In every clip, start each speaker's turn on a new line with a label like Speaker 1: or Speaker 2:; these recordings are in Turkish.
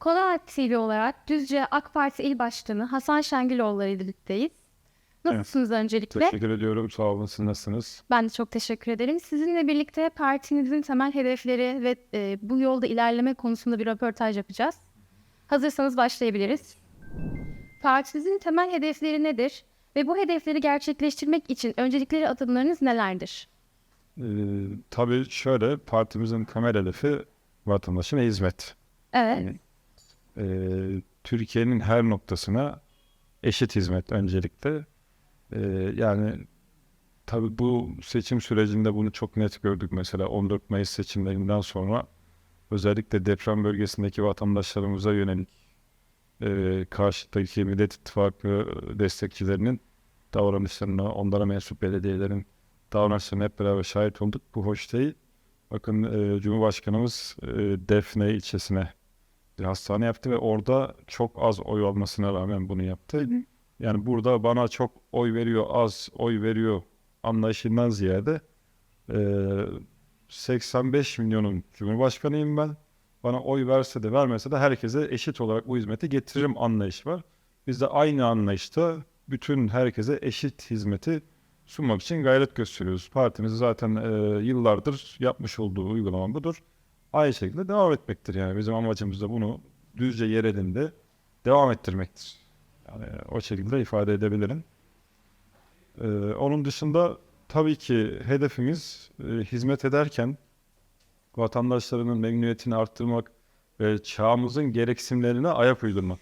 Speaker 1: Kola TV olarak Düzce AK Parti İl Başkanı Hasan Şengüloğulları ile birlikteyiz. Nasılsınız öncelikle?
Speaker 2: Teşekkür ediyorum. Sağ olun. Siz nasılsınız?
Speaker 1: Ben de çok teşekkür ederim. Sizinle birlikte partinizin temel hedefleri ve e, bu yolda ilerleme konusunda bir röportaj yapacağız. Hazırsanız başlayabiliriz. Partinizin temel hedefleri nedir? Ve bu hedefleri gerçekleştirmek için öncelikleri adımlarınız nelerdir?
Speaker 2: Ee, tabii şöyle partimizin temel hedefi vatandaşın hizmet.
Speaker 1: Evet.
Speaker 2: Ee, Türkiye'nin her noktasına eşit hizmet öncelikle. Ee, yani tabii bu seçim sürecinde bunu çok net gördük. Mesela 14 Mayıs seçimlerinden sonra özellikle deprem bölgesindeki vatandaşlarımıza yönelik e, karşıdaki Millet İttifakı destekçilerinin davranışlarına, onlara mensup belediyelerin davranışlarına hep beraber şahit olduk. Bu hoş değil. Bakın e, Cumhurbaşkanımız e, Defne ilçesine bir hastane yaptı ve orada çok az oy olmasına rağmen bunu yaptı. Yani burada bana çok oy veriyor, az oy veriyor anlayışından ziyade e, 85 milyonun Cumhurbaşkanıyım ben. Bana oy verse de vermese de herkese eşit olarak bu hizmeti getiririm anlayış var. Biz de aynı anlayışta bütün herkese eşit hizmeti sunmak için gayret gösteriyoruz. Partimiz zaten e, yıllardır yapmış olduğu uygulama budur. Aynı şekilde devam etmektir yani. Bizim amacımız da bunu düzce yerelinde devam ettirmektir. Yani o şekilde ifade edebilirim. E, onun dışında tabii ki hedefimiz e, hizmet ederken vatandaşlarının memnuniyetini arttırmak ve çağımızın gereksinimlerine ayak uydurmak.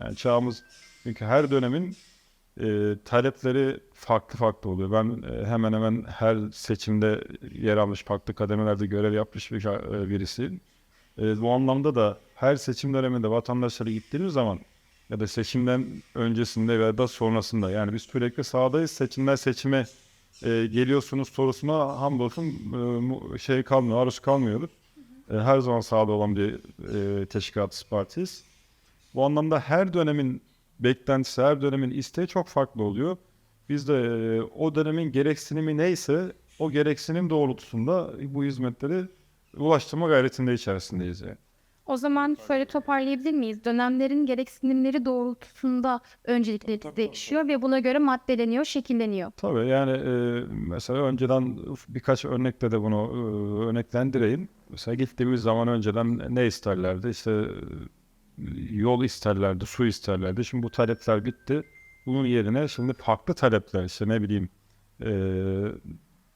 Speaker 2: Yani çağımız çünkü her dönemin e, talepleri farklı farklı oluyor. Ben e, hemen hemen her seçimde yer almış, farklı kademelerde görev yapmış bir e, birisiyim. E, bu anlamda da her seçim döneminde vatandaşlara gittiğimiz zaman ya da seçimden öncesinde veya da sonrasında yani biz sürekli sahadayız. Seçimden seçime e, geliyorsunuz sorusuna hamdolsun e, şey kalmıyor, aruz kalmıyoruz. E, her zaman sahada olan bir e, teşkilatız partiyiz. Bu anlamda her dönemin beklentisi, her dönemin isteği çok farklı oluyor. Biz de e, o dönemin gereksinimi neyse o gereksinim doğrultusunda bu hizmetleri ulaştırma gayretinde içerisindeyiz. Yani.
Speaker 1: O zaman şöyle toparlayabilir miyiz? Dönemlerin gereksinimleri doğrultusunda öncelikleri değişiyor ve buna göre maddeleniyor, şekilleniyor.
Speaker 2: Tabii yani e, mesela önceden birkaç örnekle de bunu e, örneklendireyim. Mesela gittiğimiz zaman önceden ne isterlerdi? İşte yol isterlerdi, su isterlerdi. Şimdi bu talepler bitti. Bunun yerine şimdi farklı talepler işte ne bileyim e,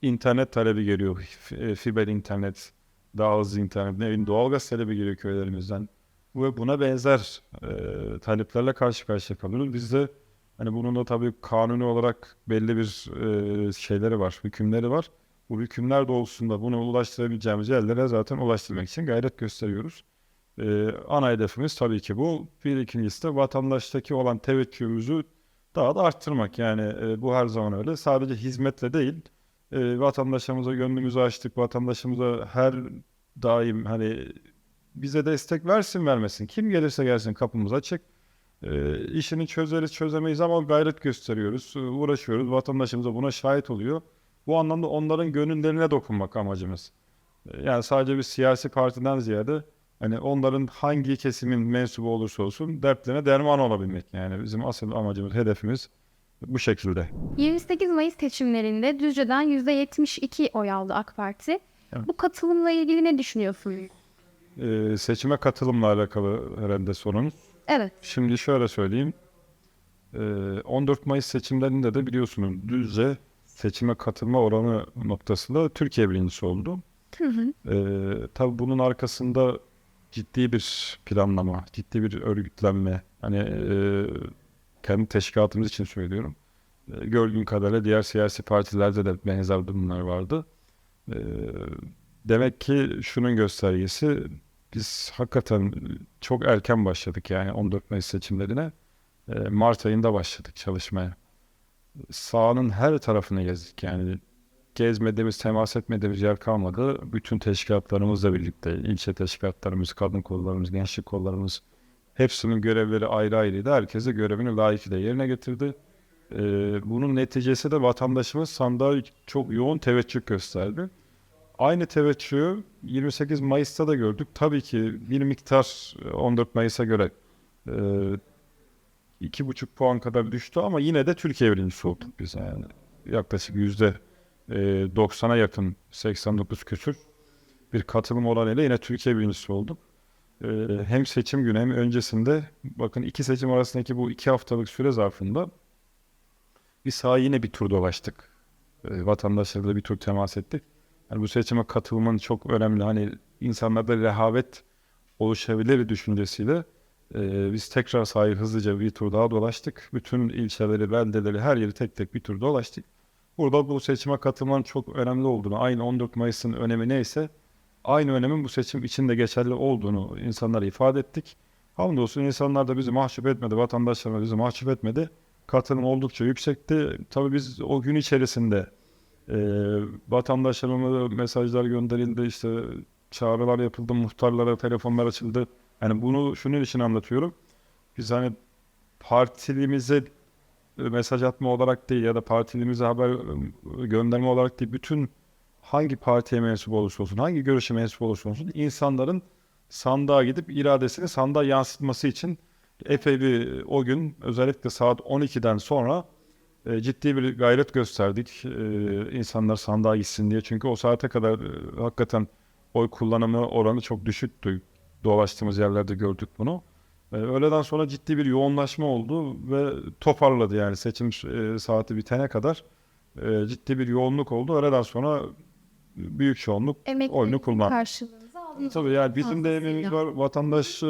Speaker 2: internet talebi geliyor. E, Fiber internet, daha hızlı internet, ne bileyim doğalgaz talebi geliyor köylerimizden. Ve buna benzer e, taleplerle karşı karşıya kalıyoruz. Biz de Hani bunun da tabii kanuni olarak belli bir e, şeyleri var, hükümleri var. Bu hükümler doğrultusunda bunu ulaştırabileceğimiz yerlere zaten ulaştırmak için gayret gösteriyoruz. E, ana hedefimiz tabii ki bu. Bir ikincisi de vatandaştaki olan teveccühümüzü daha da arttırmak. Yani e, bu her zaman öyle. Sadece hizmetle değil, e, vatandaşımıza gönlümüzü açtık. Vatandaşımıza her daim hani bize destek versin vermesin. Kim gelirse gelsin kapımız açık. E, işini çözeriz çözemeyiz ama gayret gösteriyoruz, e, uğraşıyoruz. Vatandaşımız da buna şahit oluyor. Bu anlamda onların gönüllerine dokunmak amacımız. E, yani sadece bir siyasi partiden ziyade hani onların hangi kesimin mensubu olursa olsun dertlerine derman olabilmek. Yani bizim asıl amacımız, hedefimiz bu şekilde.
Speaker 1: 28 Mayıs seçimlerinde Düzce'den %72 oy aldı AK Parti.
Speaker 2: Evet.
Speaker 1: Bu katılımla ilgili ne düşünüyorsunuz?
Speaker 2: E, seçime katılımla alakalı herhalde sorunuz.
Speaker 1: Evet.
Speaker 2: Şimdi şöyle söyleyeyim. Ee, 14 Mayıs seçimlerinde de biliyorsunuz Düzce seçime katılma oranı noktasında Türkiye birincisi oldu.
Speaker 1: Hı hı.
Speaker 2: Ee, tabii bunun arkasında ciddi bir planlama, ciddi bir örgütlenme. Hani e, kendi teşkilatımız için söylüyorum. E, gördüğüm kadarıyla diğer siyasi partilerde de benzer durumlar vardı. E, demek ki şunun göstergesi biz hakikaten çok erken başladık yani 14 Mayıs seçimlerine. E, Mart ayında başladık çalışmaya. Sahanın her tarafını gezdik yani gezmediğimiz, temas etmediğimiz yer kalmadı. Bütün teşkilatlarımızla birlikte, ilçe teşkilatlarımız, kadın kollarımız, gençlik kollarımız hepsinin görevleri ayrı ayrıydı. Herkes görevini layıkıyla yerine getirdi. Ee, bunun neticesi de vatandaşımız sandığa çok yoğun teveccüh gösterdi. aynı teveccühü 28 Mayıs'ta da gördük. Tabii ki bir miktar e, 14 Mayıs'a göre e, iki buçuk puan kadar düştü ama yine de Türkiye birincisi olduk biz yani. Yaklaşık yüzde e, 90'a yakın 89 küsür bir katılım oranıyla yine Türkiye birincisi olduk. E, hem seçim günü hem öncesinde bakın iki seçim arasındaki bu iki haftalık süre zarfında biz sahaya yine bir tur dolaştık. E, vatandaşlarla bir tur temas ettik. Yani bu seçime katılımın çok önemli. Hani insanlarda rehavet oluşabilir düşüncesiyle biz tekrar sahayı hızlıca bir tur daha dolaştık. Bütün ilçeleri, beldeleri, her yeri tek tek bir tur dolaştık. Burada bu seçime katılmanın çok önemli olduğunu, aynı 14 Mayıs'ın önemi neyse aynı önemin bu seçim için de geçerli olduğunu insanlara ifade ettik. Hamdolsun insanlar da bizi mahcup etmedi, vatandaşlar da bizi mahcup etmedi. Katılım oldukça yüksekti. Tabii biz o gün içerisinde e, vatandaşlarıma mesajlar gönderildi, işte çağrılar yapıldı, muhtarlara telefonlar açıldı. Yani bunu şunun için anlatıyorum. Biz hani partilimize e, mesaj atma olarak değil ya da partilimize haber e, gönderme olarak değil, bütün hangi partiye mensup olursa olsun, hangi görüşe mensup olursa olsun insanların sandığa gidip iradesini sandığa yansıtması için epey bir o gün özellikle saat 12'den sonra e, ciddi bir gayret gösterdik. E, insanlar sandığa gitsin diye. Çünkü o saate kadar e, hakikaten oy kullanımı oranı çok düşüktü. Dolaştığımız yerlerde gördük bunu. E, öğleden sonra ciddi bir yoğunlaşma oldu ve toparladı yani seçim e, saati bitene kadar e, ciddi bir yoğunluk oldu. Öğleden sonra büyük çoğunluk oyunu
Speaker 1: Emeklerinizin
Speaker 2: kullandı.
Speaker 1: karşılığınızı aldınız.
Speaker 2: Tabii yani bizim de emeğimiz var. Vatandaş e,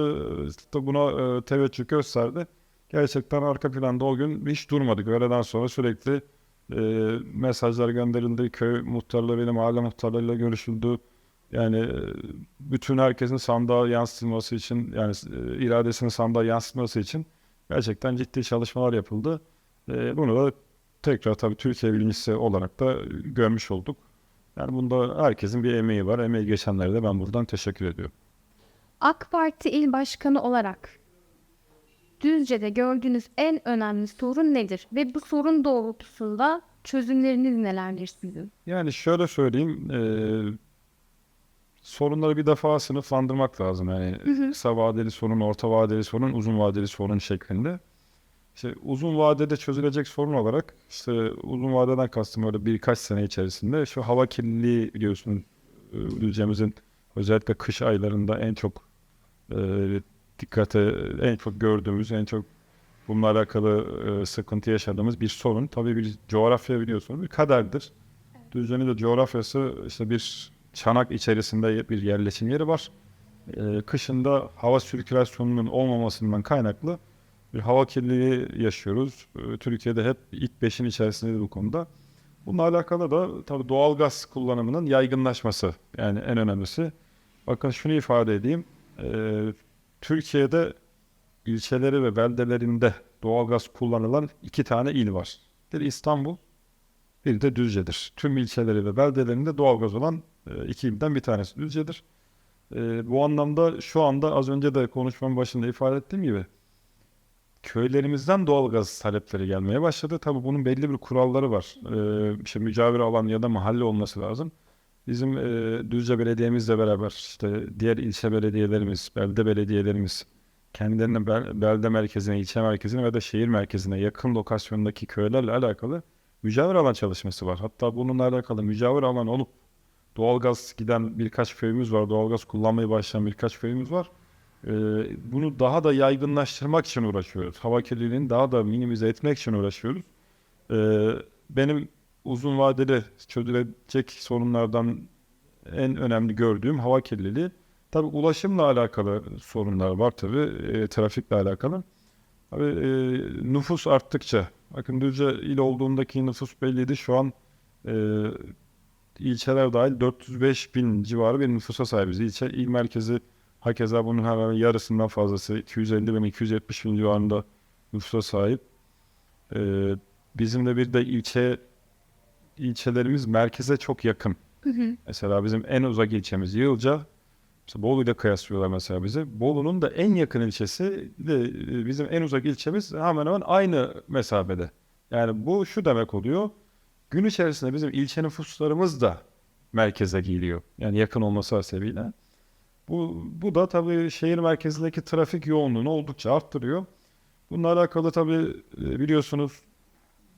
Speaker 2: da buna e, teveccüh gösterdi. Gerçekten arka planda o gün hiç durmadık. Öğleden sonra sürekli e, mesajlar gönderildi. Köy muhtarlarıyla, mahalle muhtarlarıyla görüşüldü. Yani e, bütün herkesin sandığa yansıtılması için, yani e, iradesini sandığa yansıtması için gerçekten ciddi çalışmalar yapıldı. E, bunu da tekrar tabii Türkiye birincisi olarak da görmüş olduk. Yani bunda herkesin bir emeği var. Emeği geçenlere de ben buradan teşekkür ediyorum.
Speaker 1: AK Parti il başkanı olarak Düzce'de gördüğünüz en önemli sorun nedir? Ve bu sorun doğrultusunda çözümleriniz nelerdir sizin?
Speaker 2: Yani şöyle söyleyeyim, eee, sorunları bir defa sınıflandırmak lazım. Yani kısa vadeli sorun, orta vadeli sorun, uzun vadeli sorun şeklinde. İşte uzun vadede çözülecek sorun olarak işte uzun vadeden kastım öyle birkaç sene içerisinde şu hava kirliliği biliyorsun e, ülkemizin özellikle kış aylarında en çok e, dikkate en çok gördüğümüz en çok bununla alakalı e, sıkıntı yaşadığımız bir sorun. Tabii bir coğrafya biliyorsunuz bir kaderdir. Düzce'nin de coğrafyası işte bir çanak içerisinde bir yerleşim yeri var. E, kışında hava sirkülasyonunun olmamasından kaynaklı bir hava kirliliği yaşıyoruz. E, Türkiye'de hep ilk beşin içerisinde bu konuda. Bununla alakalı da tabii doğalgaz kullanımının yaygınlaşması yani en önemlisi. Bakın şunu ifade edeyim. E, Türkiye'de ilçeleri ve beldelerinde doğalgaz kullanılan iki tane il var. Biri İstanbul, biri de Düzce'dir. Tüm ilçeleri ve beldelerinde doğalgaz olan e, iki ilden bir tanesi Düzce'dir. E, bu anlamda şu anda az önce de konuşmamın başında ifade ettiğim gibi köylerimizden doğalgaz talepleri gelmeye başladı. Tabii bunun belli bir kuralları var. E, mücavir alan ya da mahalle olması lazım. Bizim e, Düzce Belediye'mizle beraber işte diğer ilçe belediyelerimiz, belde belediyelerimiz kendilerine bel- belde merkezine, ilçe merkezine ve de şehir merkezine yakın lokasyondaki köylerle alakalı mücavir alan çalışması var. Hatta bununla alakalı mücavir alan olup doğalgaz giden birkaç köyümüz var. Doğalgaz kullanmaya başlayan birkaç köyümüz var. Ee, bunu daha da yaygınlaştırmak için uğraşıyoruz. Hava kirliliğini daha da minimize etmek için uğraşıyoruz. Ee, benim uzun vadeli çözülecek sorunlardan en önemli gördüğüm hava kirliliği. Tabii ulaşımla alakalı sorunlar var tabii, e, trafikle alakalı. Tabii e, nüfus arttıkça, bakın Düzce il olduğundaki nüfus belliydi. Şu an e, ilçeler dahil 405 bin civarı bir nüfusa sahibiz. İlçe, il merkezi hakeza bunun hemen yarısından fazlası 250 bin, 270 bin civarında nüfusa sahip. E, bizim de bir de ilçe ilçelerimiz merkeze çok yakın. Mesela bizim en uzak ilçemiz Yılca. İşte Bolu ile kıyaslıyorlar mesela bizi. Bolu'nun da en yakın ilçesi de e, bizim en uzak ilçemiz hemen hemen aynı mesafede. Yani bu şu demek oluyor. Gün içerisinde bizim ilçe nüfuslarımız da merkeze geliyor. Yani yakın olması hasebiyle. Bu, bu da tabii şehir merkezindeki trafik yoğunluğunu oldukça arttırıyor. Bununla alakalı tabii e, biliyorsunuz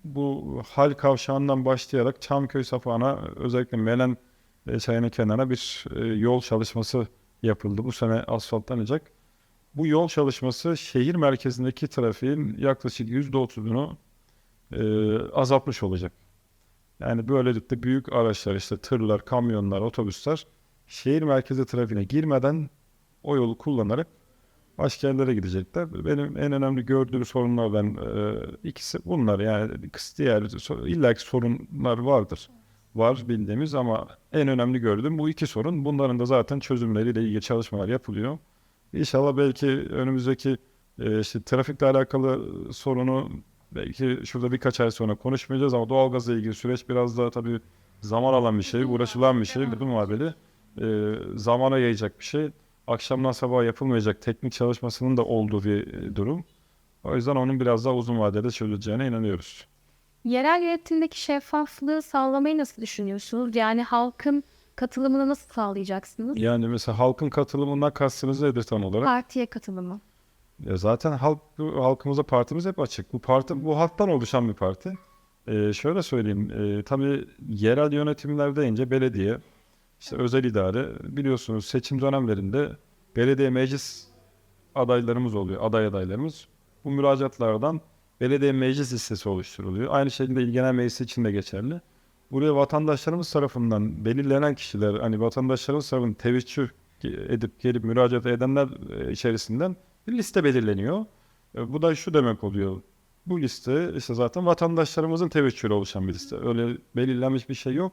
Speaker 2: bu hal kavşağından başlayarak Çamköy sapağına özellikle Melen e, çayının kenarına bir e, yol çalışması yapıldı. Bu sene asfaltlanacak. Bu yol çalışması şehir merkezindeki trafiğin yaklaşık %30'unu e, azaltmış olacak. Yani böylelikle büyük araçlar işte tırlar, kamyonlar, otobüsler şehir merkezi trafiğine girmeden o yolu kullanarak başka yerlere gidecekler. Benim en önemli gördüğüm sorunlardan e, ikisi bunlar. Yani so- illaki sorunlar vardır. Var bildiğimiz ama en önemli gördüğüm bu iki sorun. Bunların da zaten çözümleriyle ilgili çalışmalar yapılıyor. İnşallah belki önümüzdeki e, işte trafikle alakalı sorunu belki şurada birkaç ay sonra konuşmayacağız ama doğalgazla ilgili süreç biraz daha tabii zaman alan bir şey, uğraşılan bir şey, uzun vadeli e, zamana yayacak bir şey. Akşamdan sabaha yapılmayacak teknik çalışmasının da olduğu bir e, durum. O yüzden onun biraz daha uzun vadede çözüleceğine inanıyoruz.
Speaker 1: Yerel yönetimdeki şeffaflığı sağlamayı nasıl düşünüyorsunuz? Yani halkın katılımını nasıl sağlayacaksınız?
Speaker 2: Yani mesela halkın katılımından kastınız nedir tam olarak?
Speaker 1: Partiye katılımı.
Speaker 2: Ya zaten halk halkımıza partimiz hep açık. Bu parti bu halktan oluşan bir parti. Ee, şöyle söyleyeyim. E, tabii yerel yönetimler deyince belediye, işte özel idare biliyorsunuz seçim dönemlerinde belediye meclis adaylarımız oluyor. Aday adaylarımız. Bu müracaatlardan belediye meclis listesi oluşturuluyor. Aynı şekilde il genel meclisi için de geçerli. Buraya vatandaşlarımız tarafından belirlenen kişiler, hani vatandaşlarımız tarafından teveccüh edip gelip müracaat edenler e, içerisinden bir liste belirleniyor. E, Bu da şu demek oluyor. Bu liste işte zaten vatandaşlarımızın teveccühüyle oluşan bir liste. Öyle belirlenmiş bir şey yok.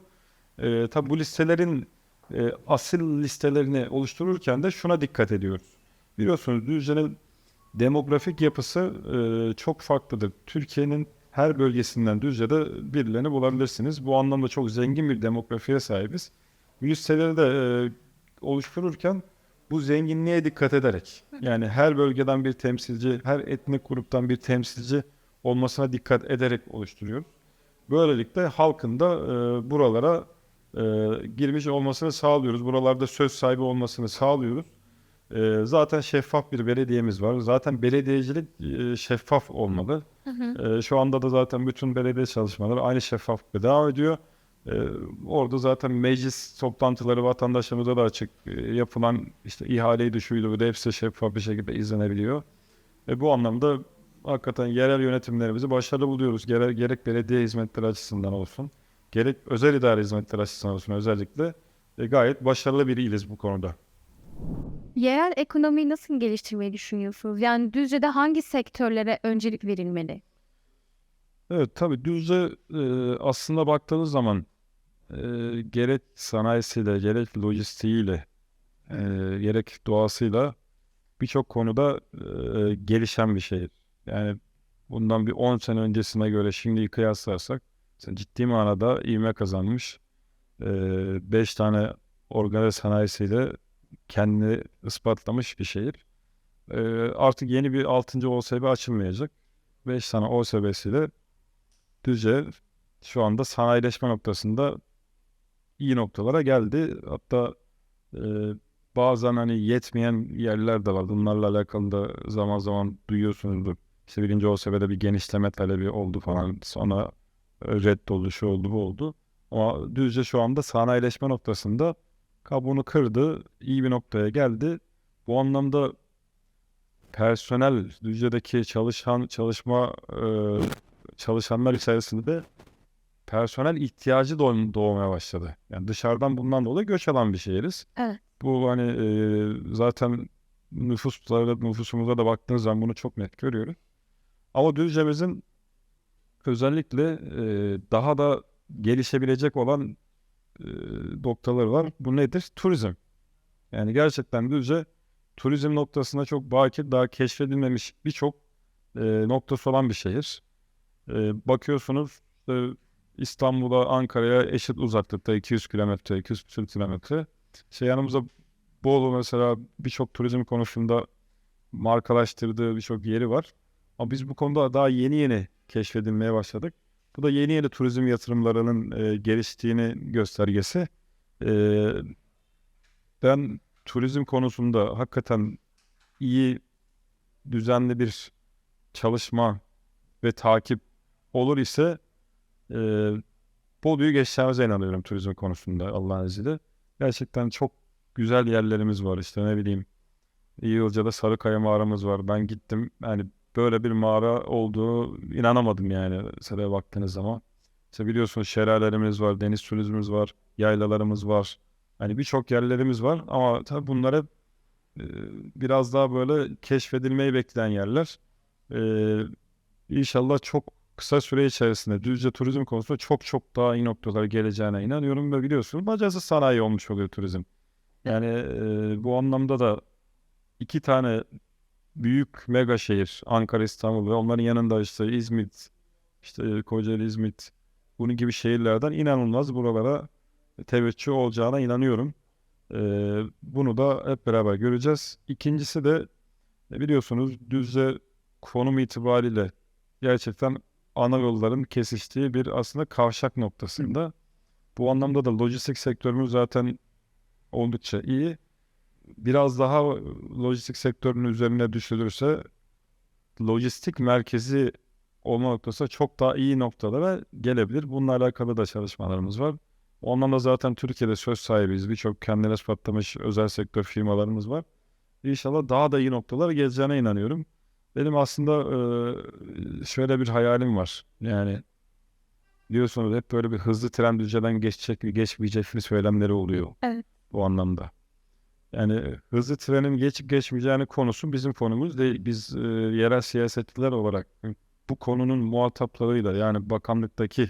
Speaker 2: E, tabi bu listelerin e, asil listelerini oluştururken de şuna dikkat ediyoruz. Biliyorsunuz Düzce'nin demografik yapısı e, çok farklıdır. Türkiye'nin her bölgesinden Düzce'de birilerini bulabilirsiniz. Bu anlamda çok zengin bir demografiye sahibiz. Bu listeleri de e, oluştururken bu zenginliğe dikkat ederek yani her bölgeden bir temsilci, her etnik gruptan bir temsilci olmasına dikkat ederek oluşturuyoruz. Böylelikle halkın da e, buralara e, girmiş olmasını sağlıyoruz. Buralarda söz sahibi olmasını sağlıyoruz. E, zaten şeffaf bir belediyemiz var. Zaten belediyecilik e, şeffaf olmalı. E, şu anda da zaten bütün belediye çalışmaları aynı şeffaflıkla devam ediyor. E, orada zaten meclis toplantıları vatandaşlarımıza da açık e, yapılan işte ihaleydi şuydu bu da hepsi şeffaf bir şekilde izlenebiliyor. E, bu anlamda hakikaten yerel yönetimlerimizi başarılı buluyoruz. Gerek, gerek belediye hizmetleri açısından olsun, gerek özel idare hizmetleri açısından olsun özellikle e, gayet başarılı bir iliz bu konuda.
Speaker 1: Yerel ekonomiyi nasıl geliştirmeyi düşünüyorsunuz? Yani Düzce'de hangi sektörlere öncelik verilmeli?
Speaker 2: Evet tabii Düzce e, aslında baktığınız zaman e, gerek sanayisiyle, gerek lojistiğiyle, e, gerek doğasıyla birçok konuda e, gelişen bir şehir. Yani bundan bir 10 sene öncesine göre şimdi kıyaslarsak ciddi manada ivme kazanmış 5 tane organize sanayisiyle kendini ispatlamış bir şehir. E, artık yeni bir 6. OSB açılmayacak. 5 tane OSB'siyle Düzce şu anda sanayileşme noktasında iyi noktalara geldi. Hatta e, bazen hani yetmeyen yerler de var. Bunlarla alakalı da zaman zaman duyuyorsunuzdur. İşte birinci OSB'de bir genişleme talebi oldu falan. Sonra reddoldu, şu oldu, bu oldu. Ama Düzce şu anda sanayileşme noktasında kabuğunu kırdı. iyi bir noktaya geldi. Bu anlamda personel, Düzce'deki çalışan, çalışma e, çalışanlar içerisinde personel ihtiyacı doğ- doğmaya başladı. Yani dışarıdan bundan dolayı göç alan bir şehiriz.
Speaker 1: Evet.
Speaker 2: Bu hani e, zaten nüfuslara, nüfusumuza da baktığınız zaman bunu çok net görüyoruz. Ama Düzce'mizin özellikle e, daha da gelişebilecek olan e, noktaları var. Bu nedir? Turizm. Yani gerçekten Düzce turizm noktasında çok bakir, daha keşfedilmemiş birçok e, noktası olan bir şehir. E, bakıyorsunuz e, İstanbul'a, Ankara'ya eşit uzaklıkta 200 kilometre, 200 küsur kilometre. İşte yanımızda Bolu mesela birçok turizm konusunda markalaştırdığı birçok yeri var. Ama biz bu konuda daha yeni yeni keşfedilmeye başladık. Bu da yeni yeni turizm yatırımlarının e, geliştiğini göstergesi. Ee, ben turizm konusunda hakikaten iyi, düzenli bir çalışma ve takip olur ise e, Bolu'yu geçeceğimize inanıyorum turizm konusunda Allah'ın izniyle. Gerçekten çok güzel yerlerimiz var işte ne bileyim. Yılca'da Sarıkaya mağaramız var. Ben gittim yani böyle bir mağara olduğunu inanamadım yani mesela baktığınız zaman. İşte biliyorsunuz şelalelerimiz var, deniz turizmimiz var, yaylalarımız var. Hani birçok yerlerimiz var ama tabii bunlar hep e, biraz daha böyle keşfedilmeyi bekleyen yerler. E, İnşallah çok kısa süre içerisinde Düzce turizm konusunda çok çok daha iyi noktalara geleceğine inanıyorum ve biliyorsunuz bacası sanayi olmuş oluyor turizm. Yani e, bu anlamda da iki tane büyük mega şehir Ankara, İstanbul ve onların yanında işte İzmit, işte Kocaeli, İzmit bunun gibi şehirlerden inanılmaz buralara teveccüh olacağına inanıyorum. E, bunu da hep beraber göreceğiz. İkincisi de e, biliyorsunuz Düzce konum itibariyle gerçekten ana yolların kesiştiği bir aslında kavşak noktasında. Bu anlamda da lojistik sektörümüz zaten oldukça iyi. Biraz daha lojistik sektörünün üzerine düşülürse lojistik merkezi olma noktası çok daha iyi noktalara gelebilir. Bununla alakalı da çalışmalarımız var. O anlamda zaten Türkiye'de söz sahibiyiz. Birçok kendine ispatlamış özel sektör firmalarımız var. İnşallah daha da iyi noktalara geleceğine inanıyorum. Benim aslında şöyle bir hayalim var. Yani biliyorsunuz hep böyle bir hızlı tren düzceden geçecek mi geçmeyecek mi söylemleri oluyor.
Speaker 1: Evet.
Speaker 2: Bu anlamda. Yani hızlı trenin geçip geçmeyeceğini konusu bizim konumuz değil. Biz yerel siyasetçiler olarak bu konunun muhataplarıyla yani bakanlıktaki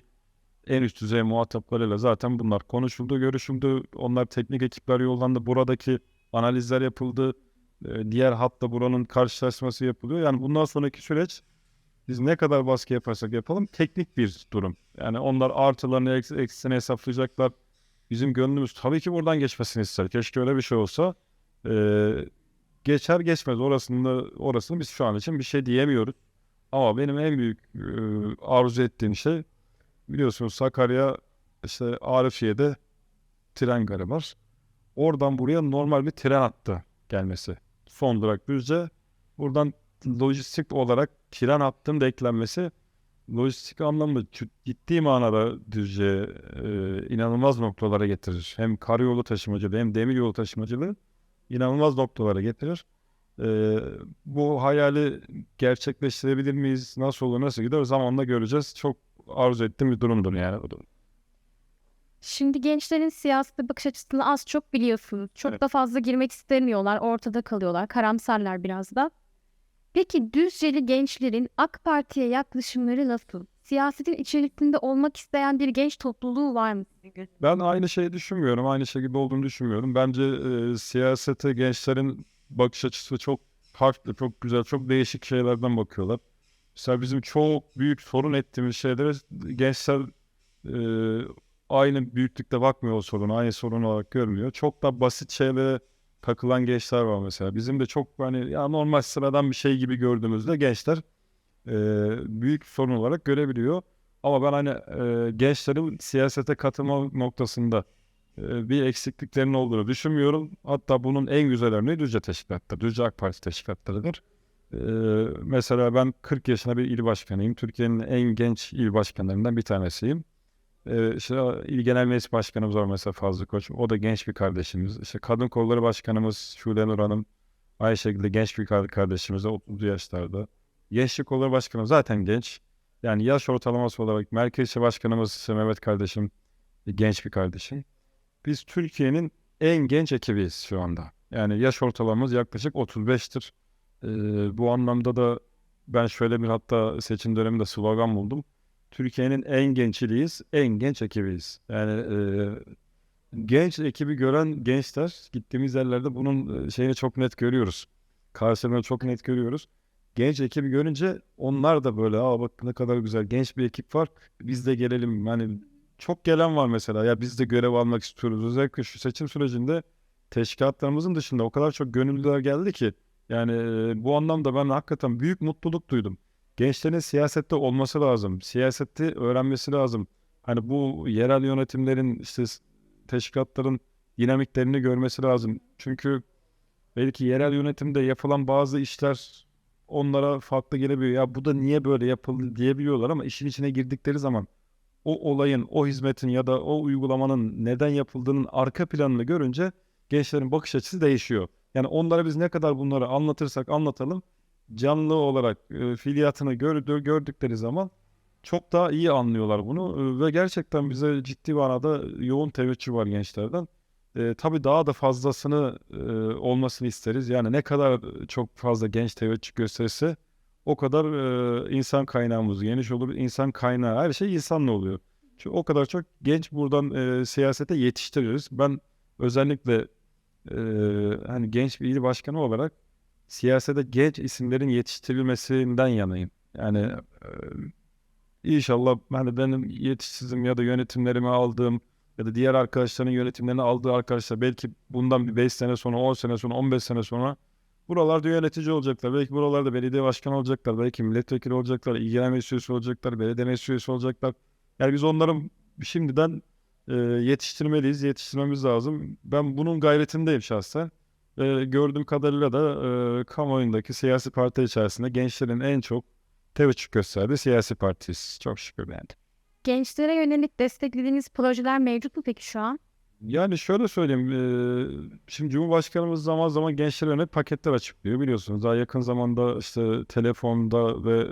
Speaker 2: en üst düzey muhataplarıyla zaten bunlar konuşuldu, görüşüldü. Onlar teknik ekipler yollandı. Buradaki analizler yapıldı. Ee, diğer hatla buranın karşılaşması yapılıyor. Yani bundan sonraki süreç biz ne kadar baskı yaparsak yapalım teknik bir durum. Yani onlar artılarını eks- eksisini hesaplayacaklar. Bizim gönlümüz tabii ki buradan geçmesini ister. Keşke öyle bir şey olsa. Ee, geçer geçmez orasında orasını biz şu an için bir şey diyemiyoruz. Ama benim en büyük e, arzu ettiğim şey biliyorsunuz Sakarya işte Arifiye'de tren garı var. Oradan buraya normal bir tren hattı gelmesi. Son durak Düzce. Buradan lojistik olarak tren hattının da eklenmesi lojistik anlamda ciddi manada Düzce e, inanılmaz noktalara getirir. Hem karayolu taşımacılığı hem demir yolu taşımacılığı inanılmaz noktalara getirir. E, bu hayali gerçekleştirebilir miyiz? Nasıl olur, nasıl gider? Zamanla göreceğiz. Çok arzu ettiğim bir durumdur yani.
Speaker 1: Şimdi gençlerin siyasete bakış açısını az çok biliyorsunuz. Çok
Speaker 2: Evet.
Speaker 1: da fazla girmek istemiyorlar, ortada kalıyorlar, karamsarlar biraz da. Peki Düzceli gençlerin AK Parti'ye yaklaşımları nasıl? Siyasetin içerisinde olmak isteyen bir genç topluluğu var mı?
Speaker 2: Ben aynı şeyi düşünmüyorum. Aynı şekilde olduğunu düşünmüyorum. Bence e, siyasete gençlerin bakış açısı çok farklı, çok güzel, çok değişik şeylerden bakıyorlar. Mesela bizim çok büyük sorun ettiğimiz şeylere gençler e, aynı büyüklükte bakmıyor o sorunu, aynı sorun olarak görmüyor. Çok da basit şeylere takılan gençler var mesela. Bizim de çok hani ya normal sıradan bir şey gibi gördüğümüzde gençler e, büyük sorun olarak görebiliyor. Ama ben hani e, gençlerin siyasete katılma noktasında e, bir eksikliklerinin olduğunu düşünmüyorum. Hatta bunun en güzel örneği Düzce Teşkilatları, Düzce AK Parti teşkilatlarıdır. E, mesela ben 40 yaşında bir il başkanıyım. Türkiye'nin en genç il başkanlarından bir tanesiyim. İşte il genel meclis başkanımız var mesela Fazlı Koç. O da genç bir kardeşimiz. İşte kadın kolları başkanımız Şule Nur Hanım. Aynı şekilde genç bir kar- kardeşimiz de 30 yaşlarda. Gençlik kolları başkanım zaten genç. Yani yaş ortalaması olarak Merkez İşi Başkanımız Mehmet kardeşim e, genç bir kardeşim. Biz Türkiye'nin en genç ekibiyiz şu anda. Yani yaş ortalamamız yaklaşık 35'tir. Ee, bu anlamda da ben şöyle bir hatta seçim döneminde slogan buldum. Türkiye'nin en genç iliyiz, en genç ekibiyiz. Yani e, genç ekibi gören gençler gittiğimiz yerlerde bunun şeyini çok net görüyoruz. Karşılığını çok net görüyoruz genç ekibi görünce onlar da böyle aa bak ne kadar güzel genç bir ekip var biz de gelelim yani çok gelen var mesela ya biz de görev almak istiyoruz özellikle şu seçim sürecinde teşkilatlarımızın dışında o kadar çok gönüllüler geldi ki yani bu anlamda ben hakikaten büyük mutluluk duydum. Gençlerin siyasette olması lazım. Siyaseti öğrenmesi lazım. Hani bu yerel yönetimlerin işte teşkilatların dinamiklerini görmesi lazım. Çünkü belki yerel yönetimde yapılan bazı işler onlara farklı gelebiliyor. Ya bu da niye böyle yapıldı diyebiliyorlar ama işin içine girdikleri zaman o olayın, o hizmetin ya da o uygulamanın neden yapıldığının arka planını görünce gençlerin bakış açısı değişiyor. Yani onlara biz ne kadar bunları anlatırsak anlatalım canlı olarak e, fiiliyatını gördü, gördükleri zaman çok daha iyi anlıyorlar bunu E, ve gerçekten bize ciddi manada yoğun teveccüh var gençlerden. E, tabii daha da fazlasını e, olmasını isteriz. Yani ne kadar çok fazla genç teveccüh gösterirse o kadar e, insan kaynağımız geniş olur. İnsan kaynağı her şey insanla oluyor. Çünkü o kadar çok genç buradan e, siyasete yetiştiriyoruz. Ben özellikle e, hani genç bir il başkanı olarak siyasete genç isimlerin yetiştirilmesinden yanayım. Yani e, inşallah hani benim yetişsizim ya da yönetimlerimi aldığım ya da diğer arkadaşların yönetimlerini aldığı arkadaşlar belki bundan bir 5 sene sonra, 10 sene sonra, 15 sene sonra buralarda yönetici olacaklar. Belki buralarda belediye başkanı olacaklar. Belki milletvekili olacaklar. ilgilen meclis olacaklar. Belediye üyesi olacaklar. Yani biz onların şimdiden e, yetiştirmeliyiz. Yetiştirmemiz lazım. Ben bunun gayretindeyim şahsen. E, gördüğüm kadarıyla da e, kamuoyundaki siyasi parti içerisinde gençlerin en çok teveccüh gösterdiği siyasi partiyiz. Çok şükür yani.
Speaker 1: Gençlere yönelik desteklediğiniz projeler mevcut mu peki şu an?
Speaker 2: Yani şöyle söyleyeyim. eee, şimdi Cumhurbaşkanımız zaman zaman gençlere yönelik paketler açıklıyor biliyorsunuz. Daha yakın zamanda işte telefonda ve e,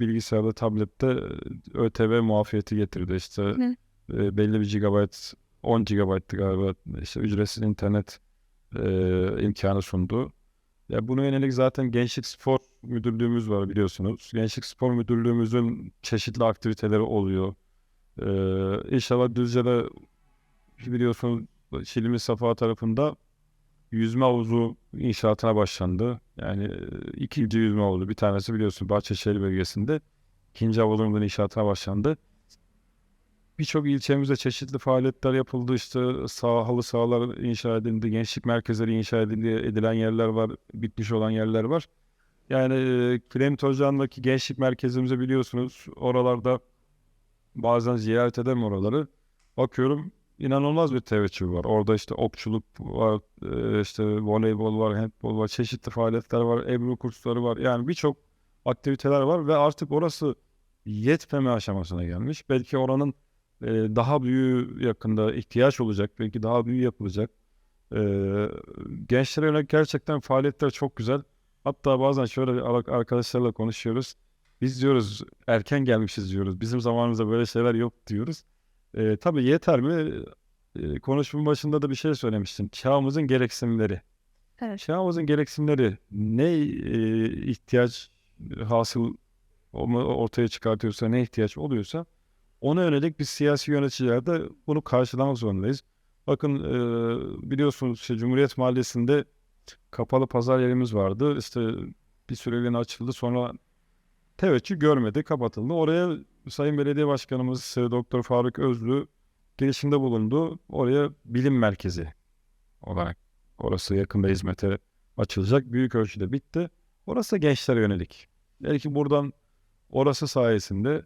Speaker 2: bilgisayarda, tablette e, ÖTV muafiyeti getirdi. İşte e, belli bir gigabayt, 10 gigabayttı galiba işte ücretsiz internet e, imkanı sundu. Ya buna yönelik zaten Gençlik Spor Müdürlüğümüz var biliyorsunuz. Gençlik Spor Müdürlüğümüzün çeşitli aktiviteleri oluyor. Ee, inşallah Düzce'de biliyorsunuz Şilimi Safa tarafında yüzme havuzu inşaatına başlandı. Yani e, ikinci yüzme havuzu bir tanesi biliyorsun Bahçeşehir bölgesinde. İkinci havuzun inşaatına başlandı. Birçok ilçemizde çeşitli faaliyetler yapıldı. İşte sağ, halı sahalar inşa edildi. Gençlik merkezleri inşa edildi. Edilen yerler var. Bitmiş olan yerler var. Yani e, Kiremit gençlik merkezimizi biliyorsunuz. Oralarda bazen ziyaret ederim oraları. Bakıyorum inanılmaz bir teveccüh var. Orada işte okçuluk var, işte voleybol var, handbol var, çeşitli faaliyetler var, ebru kursları var. Yani birçok aktiviteler var ve artık orası yetmeme aşamasına gelmiş. Belki oranın e, daha büyüğü yakında ihtiyaç olacak, belki daha büyüğü yapılacak. E, gençlere yönelik gerçekten faaliyetler çok güzel. Hatta bazen şöyle ar- arkadaşlarla konuşuyoruz. Biz diyoruz erken gelmişiz diyoruz. Bizim zamanımızda böyle şeyler yok diyoruz. E, tabii yeter mi? E, konuşmanın başında da bir şey söylemiştim. Çağımızın gereksinimleri.
Speaker 1: Evet.
Speaker 2: Çağımızın gereksinimleri ne e, ihtiyaç hasıl ortaya çıkartıyorsa, ne ihtiyaç oluyorsa ona yönelik biz siyasi yöneticiler de bunu karşılamak zorundayız. Bakın e, biliyorsunuz işte Cumhuriyet Mahallesi'nde kapalı pazar yerimiz vardı. İşte bir süreliğine açıldı sonra teveccüh görmedi, kapatıldı. Oraya Sayın Belediye Başkanımız e, Doktor Faruk Özlü girişimde bulundu. Oraya bilim merkezi olarak orası yakında hizmete açılacak. Büyük ölçüde bitti. Orası da gençlere yönelik. Belki buradan orası sayesinde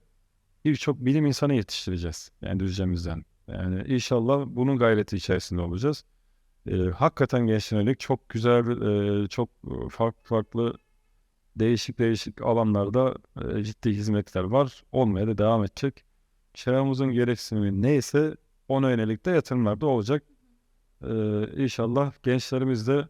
Speaker 2: birçok bilim insanı yetiştireceğiz. Yani Düzce'mizden. Yani inşallah bunun gayreti içerisinde olacağız. Ee, hakikaten gençlere yönelik çok güzel, e, çok farklı farklı değişik değişik alanlarda e, ciddi hizmetler var. Olmaya da devam edecek. Çağımızın gereksinimi neyse ona yönelik de yatırımlar da olacak. Ee, inşallah gençlerimiz de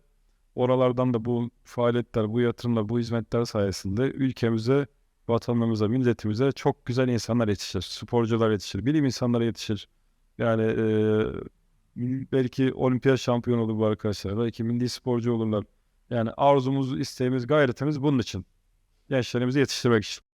Speaker 2: oralardan da bu faaliyetler, bu yatırımlar, bu hizmetler sayesinde ülkemize, vatanımıza, milletimize çok güzel insanlar yetişir. Sporcular yetişir, bilim insanları yetişir. Yani e, belki olimpiyat şampiyonu olur bu arkadaşlar. Belki milli sporcu olurlar. Yani arzumuz, isteğimiz, gayretimiz bunun için. Gençlerimizi yetiştirmek için.